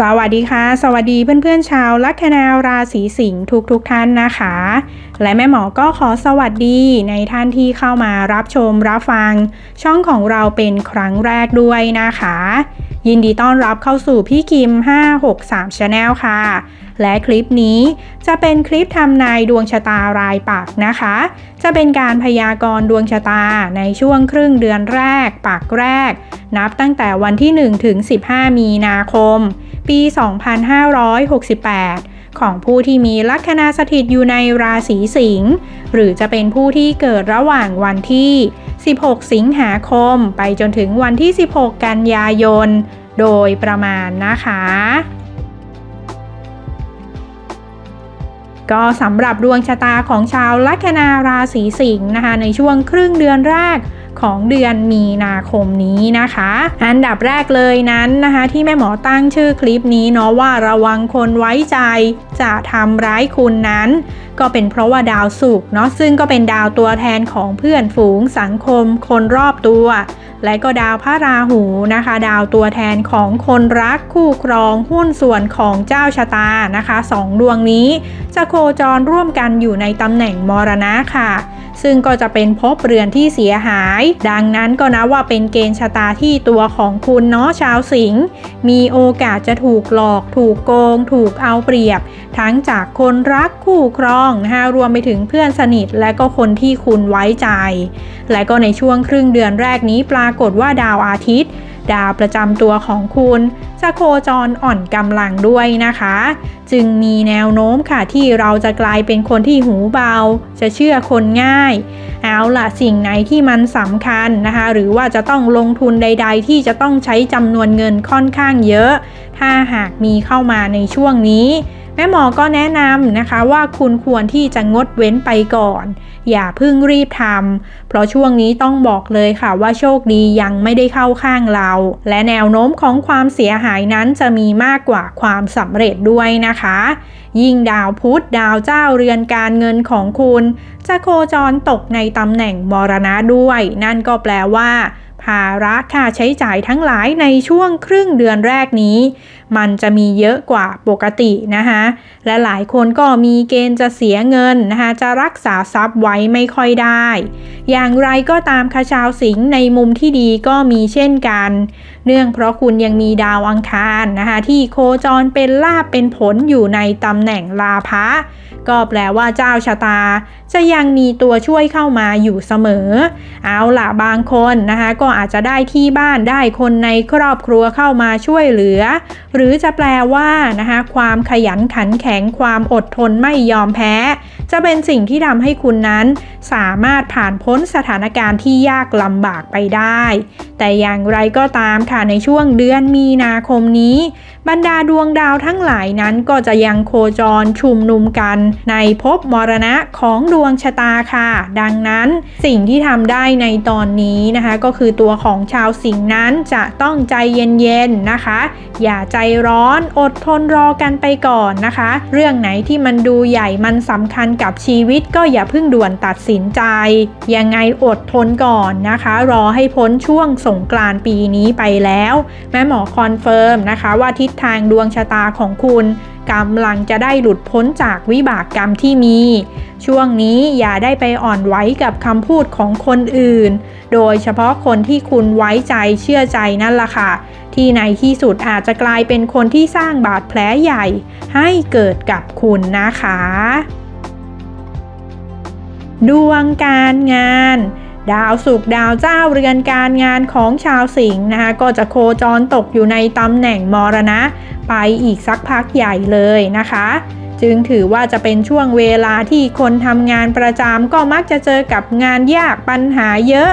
สวัสดีค่ะ สวัสดีเพื่อนๆชาวลัคนาราศีสิงห์ทุกทุกๆท่านนะคะ และแม่หมอก็ขอสวัสดีในท่านที่เข้ามารับชมรับฟัง ช่องของเราเป็นครั้งแรกด้วยนะคะ ยินดีต้อนรับเข้าสู่พี่กิม 563 Channel ค่ะ และคลิปนี้จะเป็นคลิปทำนายดวงชะตารายปักนะคะ จะเป็นการพยากรณ์ดวงชะตาในช่วงครึ่งเดือนแรกปักแรก นับตั้งแต่วันที่ 1 ถึง 15 มีนาคม ปี 2568ของผู้ที่มีลัคนาสถิตอยู่ในราศีสิงห์หรือจะเป็นผู้ที่เกิดระหว่างวันที่ 16 สิงหาคม ไปจนถึงวันที่ 16 กันยายน โดยประมาณนะคะ ก็สำหรับดวงชะตาของชาวลัคนาราศีสิงห์นะคะ ในช่วงครึ่งเดือนแรกของเดือนมีนาคมนี้นะคะ อันดับแรกเลยนั้นนะคะ ที่แม่หมอตั้งชื่อคลิปนี้เนาะว่าระวังคนไว้ใจจะทำร้ายคุณนั้น ก็เป็นเพราะว่าดาวศุกร์เนาะซึ่งก็เป็นดาวตัวแทนของเพื่อนฝูงสังคมคนรอบตัว และก็ดาวพระราหูนะคะ ดาวตัวแทนของคนรักคู่ครองหุ้นส่วนของเจ้าชะตานะคะสองดวงนี้ จะโคจรร่วมกันอยู่ในตำแหน่งมรณะค่ะ ซึ่งก็จะเป็นพบเรือนที่เสียหาย ดังนั้นก็นะว่าเป็นเกณฑ์ชะตาที่ตัวของคุณเนาะชาวสิงห์มีโอกาสจะถูกหลอก ถูกโกง ถูกเอาเปรียบ ทั้งจากคนรักคู่ครองนะคะรวมไปถึงเพื่อนสนิท และก็คนที่คุณไว้ใจ และก็ในช่วงครึ่งเดือนแรกนี้ปรากฏว่าดาวอาทิตย์ ดาวประจำตัวของคุณจะโคจรอ่อนกำลังด้วยนะคะ จึงมีแนวโน้มค่ะที่เราจะกลายเป็นคนที่หูเบา จะเชื่อคนง่าย เอาล่ะสิ่งไหนที่มันสำคัญนะคะ หรือว่าจะต้องลงทุนใด ๆ ที่จะต้องใช้จำนวนเงินค่อนข้างเยอะ ถ้าหากมีเข้ามาในช่วงนี้ แม่หมอก็แนะนำนะคะว่าคุณควรที่จะงดเว้นไปก่อน อย่าเพิ่งรีบทำเพราะช่วงนี้ต้องบอกเลยค่ะว่าโชคดียังไม่ได้เข้าข้างเรา และแนวโน้มของความเสียหายนั้นจะมีมากกว่าความสำเร็จด้วยนะคะ ยิ่งดาวพุธดาวเจ้าเรือนการเงินของคุณ จะโคจรตกในตำแหน่งมรณะด้วย นั่นก็แปลว่าภาระค่าใช้จ่ายทั้งหลายในช่วงครึ่งเดือนแรกนี้ มันจะมีเยอะกว่าปกตินะคะและหลายคนก็มีเกณฑ์จะเสียเงินนะคะจะรักษาทรัพย์ไว้ไม่ค่อยได้ อย่างไรก็ตามค่ะชาวสิงในมุมที่ดีก็มีเช่นกัน เนื่องเพราะคุณยังมีดาวอังคารนะคะที่โคจรเป็นลาบเป็นผลอยู่ในตำแหน่งลาภะก็แปลว่าเจ้าชะตา จะยังมีตัวช่วยเข้ามาอยู่เสมอ เอาล่ะบางคนนะคะก็อาจจะได้ที่บ้านได้คนในครอบครัวเข้ามาช่วยเหลือ หรือจะแปลว่านะคะความขยันขันแข็งความอดทนไม่ยอมแพ้ จะเป็นสิ่งที่ทำให้คุณนั้น สามารถผ่านพ้นสถานการณ์ที่ยากลำบากไปได้ แต่อย่างไรก็ตามค่ะในช่วงเดือนมีนาคมนี้ บรรดาดวงดาวทั้งหลายนั้นก็จะยังโคจรชุมนุมกัน ในภพมรณะของดวงชะตาค่ะ ดังนั้นสิ่งที่ทำได้ในตอนนี้นะคะ ก็คือตัวของชาวสิงห์นั้นจะต้องใจเย็นๆนะคะ อย่าใจร้อนอดทนรอกันไปก่อนนะคะ เรื่องไหนที่มันดูใหญ่มันสำคัญกับชีวิตก็อย่าเพิ่งด่วนตัดสินใจ ยังไงอดทนก่อนนะคะ รอให้พ้นช่วงสงกรานต์ปีนี้ไปแล้ว แม่หมอคอนเฟิร์มนะคะว่าทิศทางดวงชะตาของคุณกำลังจะได้หลุดพ้นจากวิบากกรรมที่มี ช่วงนี้อย่าได้ไปอ่อนไหวกับคำพูดของคนอื่น โดยเฉพาะคนที่คุณไว้ใจเชื่อใจนั่นล่ะค่ะ ที่ในที่สุดอาจจะกลายเป็นคนที่สร้างบาดแผลใหญ่ ให้เกิดกับคุณนะคะ ดวงการงาน ดาวสุกดาวเจ้าเรือนการงานของชาวสิงห์นะคะก็จะโคจรตกอยู่ในตำแหน่งมรณะ ไปอีกสักพักใหญ่เลยนะคะ จึงถือว่าจะเป็นช่วงเวลาที่คนทำงานประจำก็มักจะเจอกับงานยากปัญหาเยอะ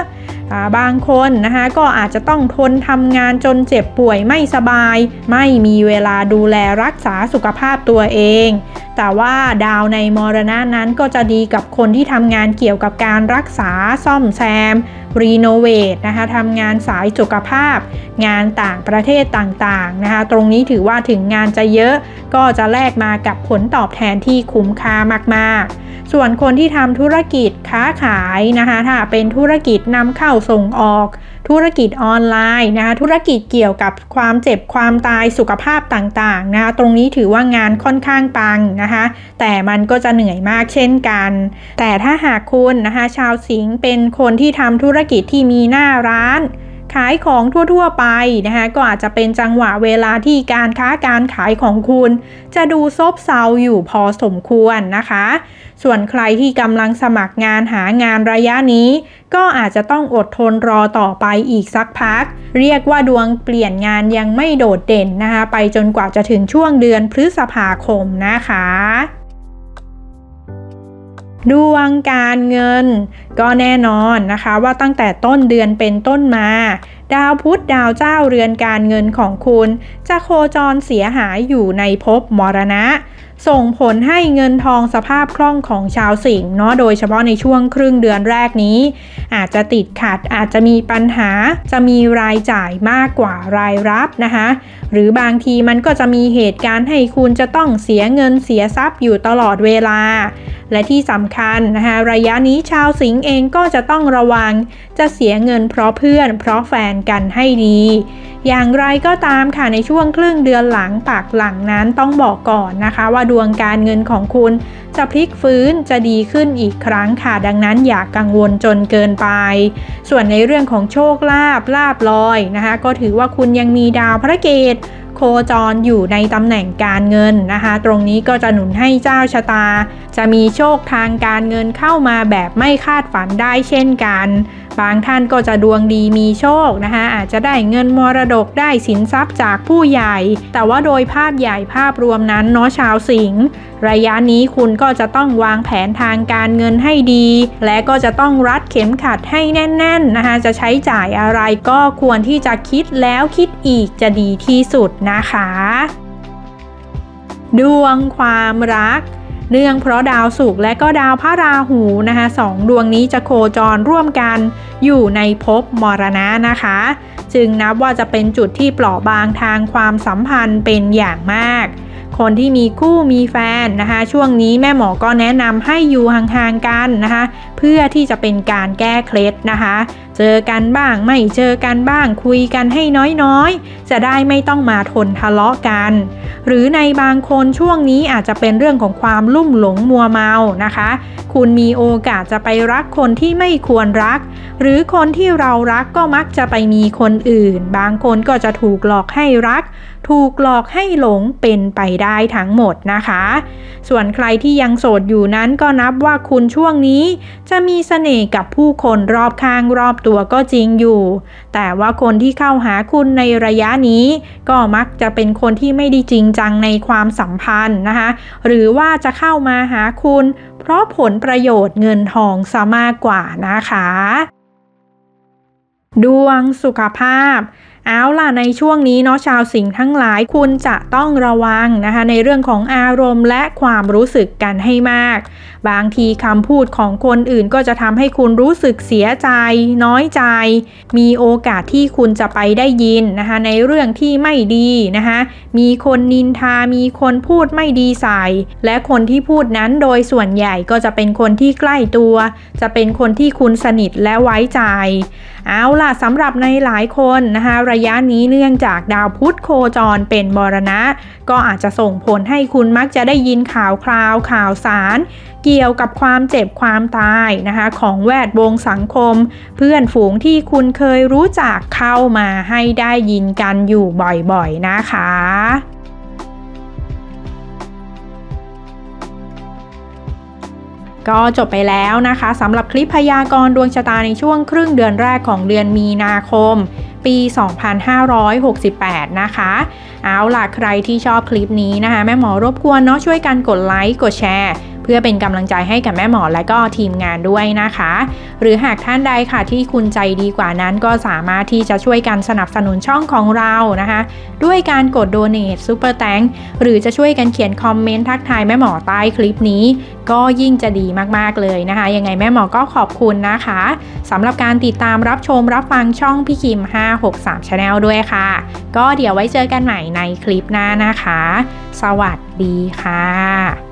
บางคนนะคะก็อาจจะต้องทนทำงานจนเจ็บป่วยไม่สบาย ไม่มีเวลาดูแลรักษาสุขภาพตัวเอง แต่ว่าดาวในมรณะนั้นก็จะดีกับคนที่ทำงานเกี่ยวกับการรักษาซ่อมแซมรีโนเวทนะคะทำงานสายสุขภาพ งานต่างประเทศต่างๆนะคะตรงนี้ถือว่าถึงงานจะเยอะ ก็จะแลกมากับผลตอบแทนที่คุ้มค่ามากๆ ส่วนคนที่ทำธุรกิจค้าขายนะคะถ้าเป็นธุรกิจนำเข้าส่งออก ธุรกิจออนไลน์นะคะธุรกิจเกี่ยวกับความเจ็บความตายสุขภาพต่างๆนะคะตรงนี้ถือว่างานค่อนข้างปังนะคะแต่มันก็จะเหนื่อยมากเช่นกัน แต่ถ้าหากคุณนะคะชาวสิงห์เป็นคนที่ทำธุรกิจที่มีหน้าร้าน ขายของทั่วๆไปนะคะก็อาจจะเป็นจังหวะเวลาที่การค้าการขายของคุณ จะดูซบเซาอยู่พอสมควรนะคะ ส่วนใครที่กำลังสมัครงานหางานระยะนี้ ก็อาจจะต้องอดทนรอต่อไปอีกสักพัก เรียกว่าดวงเปลี่ยนงานยังไม่โดดเด่นนะคะไปจนกว่าจะถึงช่วงเดือนพฤษภาคมนะคะ ดวงการเงินก็แน่นอนนะคะว่าตั้งแต่ต้นเดือนเป็นต้นมา ดาวพุธดาวเจ้าเรือนการเงินของคุณ จะโคจรเสียหายอยู่ในภพมรณะ ส่งผลให้เงินทองสภาพคล่องของชาวสิงห์เนาะโดยเฉพาะในช่วงครึ่งเดือนแรกนี้ อาจจะติดขัดอาจจะมีปัญหา จะมีรายจ่ายมากกว่ารายรับนะคะ หรือบางทีมันก็จะมีเหตุการณ์ให้คุณจะต้องเสียเงินเสียทรัพย์อยู่ตลอดเวลาและที่สำคัญนะคะระยะนี้ชาวสิงห์เองก็จะต้องระวัง จะเสียเงินเพราะเพื่อน เพราะแฟนกันให้ดี อย่างไรก็ตามค่ะในช่วงครึ่งเดือนหลังปากหลังนั้นต้องบอกก่อนนะคะ ว่าดวงการเงินของคุณจะพลิกฟื้นจะดีขึ้นอีกครั้งค่ะดังนั้นอย่ากกังวลจนเกินไป ส่วนในเรื่องของโชคลาภลาบลอยนะคะ ก็ถือว่าคุณยังมีดาวพระเกตโคจรอยู่ในตำแหน่งการเงินนะคะ ตรงนี้ก็จะหนุนให้เจ้าชะตา จะมีโชคทางการเงินเข้ามาแบบไม่คาดฝันได้เช่นกันบางท่านก็จะดวงดีมีโชคนะคะอาจจะได้เงินมรดกได้สินทรัพย์จากผู้ใหญ่ แต่ว่าโดยภาพใหญ่ภาพรวมนั้นเนาะชาวสิงห์ระยะนี้คุณก็จะต้องวางแผนทางการเงินให้ดี และก็จะต้องรัดเข็มขัดให้แน่น ๆนะคะจะใช้จ่ายอะไรก็ควรที่จะคิดแล้วคิดอีกจะดีที่สุดนะคะ ดวงความรัก เนื่องเพราะดาวศุกร์และก็ดาวพระราหูนะคะสองดวงนี้จะโคจรร่วมกัน อยู่ในภพมรณะนะคะ จึงนับว่าจะเป็นจุดที่เปราะบางทางความสัมพันธ์เป็นอย่างมาก คนที่มีคู่มีแฟนนะคะ ช่วงนี้แม่หมอก็แนะนำให้อยู่ห่างๆกันนะคะ เพื่อที่จะเป็นการแก้เคล็ดนะคะ เจอกันบ้าง ไม่เจอกันบ้าง คุยกันให้น้อยๆ จะได้ไม่ต้องมาทนทะเลาะกัน หรือในบางคนช่วงนี้อาจจะเป็นเรื่องของความลุ่มหลงมัวเมานะคะ คุณมีโอกาสจะไปรักคนที่ไม่ควรรัก หรือคนที่เรารักก็มักจะไปมีคนอื่น บางคนก็จะถูกหลอกให้รัก ถูกหลอกให้หลงเป็นไปได้ทั้งหมดนะคะ ส่วนใครที่ยังโสดอยู่นั้นก็นับว่าคุณช่วงนี้ จะมีเสน่ห์กับผู้คนรอบข้างรอบตัวัวก็จริงอยู่ แต่ว่าคนที่เข้าหาคุณในระยะนี้ ก็มักจะเป็นคนที่ไม่ได้จริงจังในความสัมพันธ์นะคะ หรือว่าจะเข้ามาหาคุณ เพราะผลประโยชน์เงินทองซะมากกว่านะคะ ดวงสุขภาพ เอาล่ะในช่วงนี้เนาะชาวสิงห์ทั้งหลายคุณจะต้องระวังนะคะในเรื่องของอารมณ์และความรู้สึกกันให้มาก บางทีคำพูดของคนอื่นก็จะทำให้คุณรู้สึกเสียใจ น้อยใจ มีโอกาสที่คุณจะไปได้ยินนะคะในเรื่องที่ไม่ดีนะคะมีคนนินทา มีคนพูดไม่ดีใส่ และคนที่พูดนั้นโดยส่วนใหญ่ก็จะเป็นคนที่ใกล้ตัว จะเป็นคนที่คุณสนิทและไว้ใจเอาล่ะสำหรับในหลายคนนะคะระยะนี้เนื่องจากดาวพุธโคจรเป็นมรณะ ก็อาจจะส่งผลให้คุณมักจะได้ยินข่าวคราวข่าวสาร เกี่ยวกับความเจ็บความตายนะคะของแวดวงสังคม เพื่อนฝูงที่คุณเคยรู้จักเข้ามาให้ได้ยินกันอยู่บ่อยๆนะคะ ก็จบไปแล้วนะคะสำหรับคลิปพยากรณ์ดวงชะตาในช่วงครึ่งเดือนแรกของเดือนมีนาคม ปี 2568 นะคะ เอาล่ะใครที่ชอบคลิปนี้นะคะ แม่หมอรบกวนเนาะช่วยกันกดไลค์กดแชร์ เพื่อเป็นกำลังใจให้กับแม่หมอและก็ทีมงานด้วยนะคะ หรือหากท่านใดค่ะที่คุณใจดีกว่านั้นก็สามารถที่จะช่วยกันสนับสนุนช่องของเรานะคะ ด้วยการกดโดเน a ซูเปอร์แตงหรือจะช่วยกันเขียนคอมเมนต์ทักทายแม่หมอใต้คลิปนี้ ก็ยิ่งจะดีมากๆเลยนะคะ ยังไงแม่หมอก็ขอบคุณนะคะสำหรับการติดตามรับชมรับฟังช่องพี่คิม 563 Channel ด้วยค่ะ ก็เดี๋ยวไว้เจอกันใหม่ในคลิปหน้านะคะ สวัสดีค่ะ